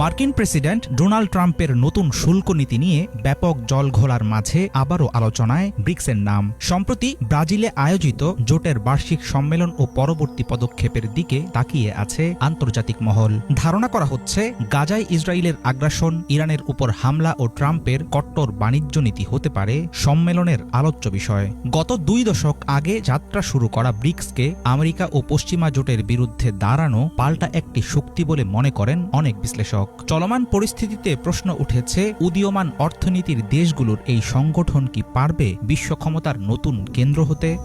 মার্কিন president Donald ট্রাম্পের নতুন শুল্ক নীতি নিয়ে ব্যাপক জল ঘোলার মাঝে আবারও আলোচনায় ব্রিক্সের নাম। সম্প্রতি ব্রাজিলে আয়োজিত জোটের বার্ষিক সম্মেলন ও পরবর্তী পদক্ষেপের দিকে তাকিয়ে আছে আন্তর্জাতিক মহল। ধারণা করা হচ্ছে, গাজায় ইসরায়েলের আগ্রাসন, ইরানের উপর হামলা ও ট্রাম্পের কট্টর বাণিজ্য নীতি হতে পারে সম্মেলনের আলোচ্য বিষয়। গত দুই দশক আগে যাত্রা শুরু করা ব্রিক্সকে আমেরিকা ও পশ্চিমা জোটের বিরুদ্ধে দাঁড়ানো পাল্টা একটি শক্তি বলে মনে করেন অনেক বিশ্লেষক। চলমান পরিস্থিতিতে প্রশ্ন উঠেছে, উদীয়মান অর্থনীতির দেশগুলোর এই সংগঠন কি পারবে বিশ্ব ক্ষমতার নতুন কেন্দ্র হতে?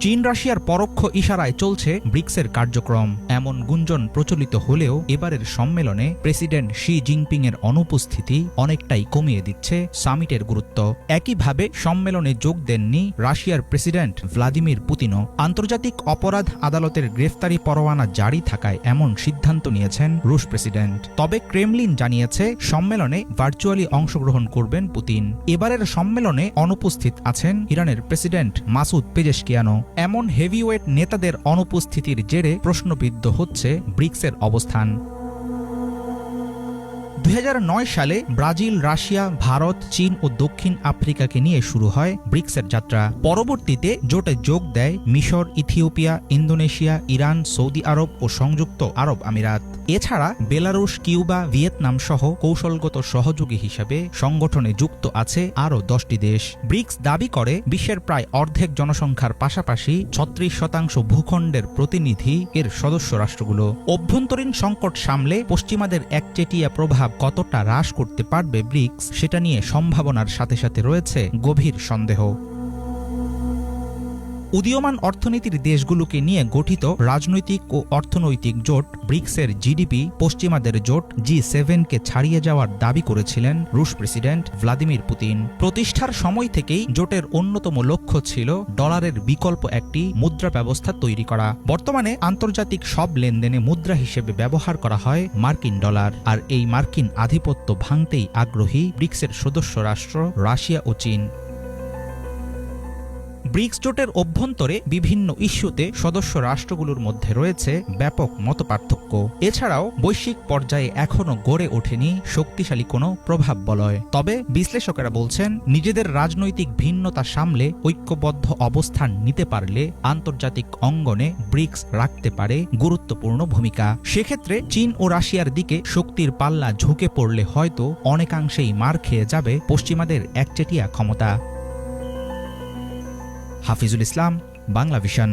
চীন রাশিয়ার পরোক্ষ ইশারায় চলছে ব্রিক্সের কার্যক্রম। এমন গুঞ্জন প্রচলিত হলেও এবারের সম্মেলনে প্রেসিডেন্ট শি জিনপিং এর অনুপস্থিতি অনেকটাই কমিয়ে দিচ্ছে সামিটের গুরুত্ব। একইভাবে সম্মেলনে যোগ দেননি রাশিয়ার প্রেসিডেন্ট ভ্লাদিমির পুতিনও। আন্তর্জাতিক অপরাধ আদালতের গ্রেফতারি পরোয়ানা জারি থাকায় এমন সিদ্ধান্ত নিয়েছেন রুশ প্রেসিডেন্ট। তবে ক্রেমলিন জানিয়েছে, সম্মেলনে ভার্চুয়ালি অংশগ্রহণ করবেন পুতিন। এবারের সম্মেলনে অনুপস্থিত আছেন ইরানের প্রেসিডেন্ট মাসুদ পেজেশকিয়ানো এমন হেভিওয়েট নেতাদের অনুপস্থিতির জেরে প্রশ্নবিদ্ধ হচ্ছে ব্রিক্সের অবস্থান। দুই হাজার নয় সালে ব্রাজিল, রাশিয়া, ভারত, চীন ও দক্ষিণ আফ্রিকাকে নিয়ে শুরু হয় ব্রিক্সের যাত্রা। পরবর্তীতে জোটে যোগ দেয় মিশর, Ethiopia, Indonesia, Iran, Saudi Arab ও সংযুক্ত আরব আমিরাত। এছাড়া বেলারুশ, কিউবা, ভিয়েতনাম সহ কৌশলগত সহযোগী হিসেবে সংগঠনে যুক্ত আছে আরও দশটি দেশ। ব্রিক্স দাবি করে, বিশ্বের প্রায় অর্ধেক জনসংখ্যার পাশাপাশি ছত্রিশ শতাংশ ভূখণ্ডের প্রতিনিধি এর সদস্য রাষ্ট্রগুলো। অভ্যন্তরীণ সংকট সামলে পশ্চিমাদের একচেটিয়া প্রভাব কতটা হ্রাস করতে পারবে ব্রিক্স সেটা নিয়ে সম্ভাবনার সাথে সাথে রয়েছে গভীর সন্দেহ। উদীয়মান অর্থনীতির দেশগুলোকে নিয়ে গঠিত রাজনৈতিক ও অর্থনৈতিক জোট ব্রিক্সের জিডিপি পশ্চিমাদের জোট জি সেভেনকে ছাড়িয়ে যাওয়ার দাবি করেছিলেন রুশ প্রেসিডেন্ট ভ্লাদিমির পুতিন। প্রতিষ্ঠার সময় থেকেই জোটের অন্যতম লক্ষ্য ছিল ডলারের বিকল্প একটি মুদ্রা ব্যবস্থা তৈরি করা। বর্তমানে আন্তর্জাতিক সব লেনদেনে মুদ্রা হিসেবে ব্যবহার করা হয় মার্কিন ডলার। আর এই মার্কিন আধিপত্য ভাঙতেই আগ্রহী ব্রিক্সের সদস্য রাষ্ট্র রাশিয়া ও চীন। ব্রিক্স জোটের অভ্যন্তরে বিভিন্ন ইস্যুতে সদস্য রাষ্ট্রগুলোর মধ্যে রয়েছে ব্যাপক মতপার্থক্য। এছাড়াও বৈশ্বিক পর্যায়ে এখনও গড়ে ওঠেনি শক্তিশালী কোনো প্রভাব বলয় তবে বিশ্লেষকেরা বলছেন, নিজেদের রাজনৈতিক ভিন্নতা সামলে ঐক্যবদ্ধ অবস্থান নিতে পারলে আন্তর্জাতিক অঙ্গনে ব্রিক্স রাখতে পারে গুরুত্বপূর্ণ ভূমিকা। সেক্ষেত্রে চীন ও রাশিয়ার দিকে শক্তির পাল্লা ঝুঁকে পড়লে হয়তো অনেকাংশেই মার খেয়ে যাবে পশ্চিমাদের একচেটিয়া ক্ষমতা। হাফিজুল ইসলাম বাংলা ভিশন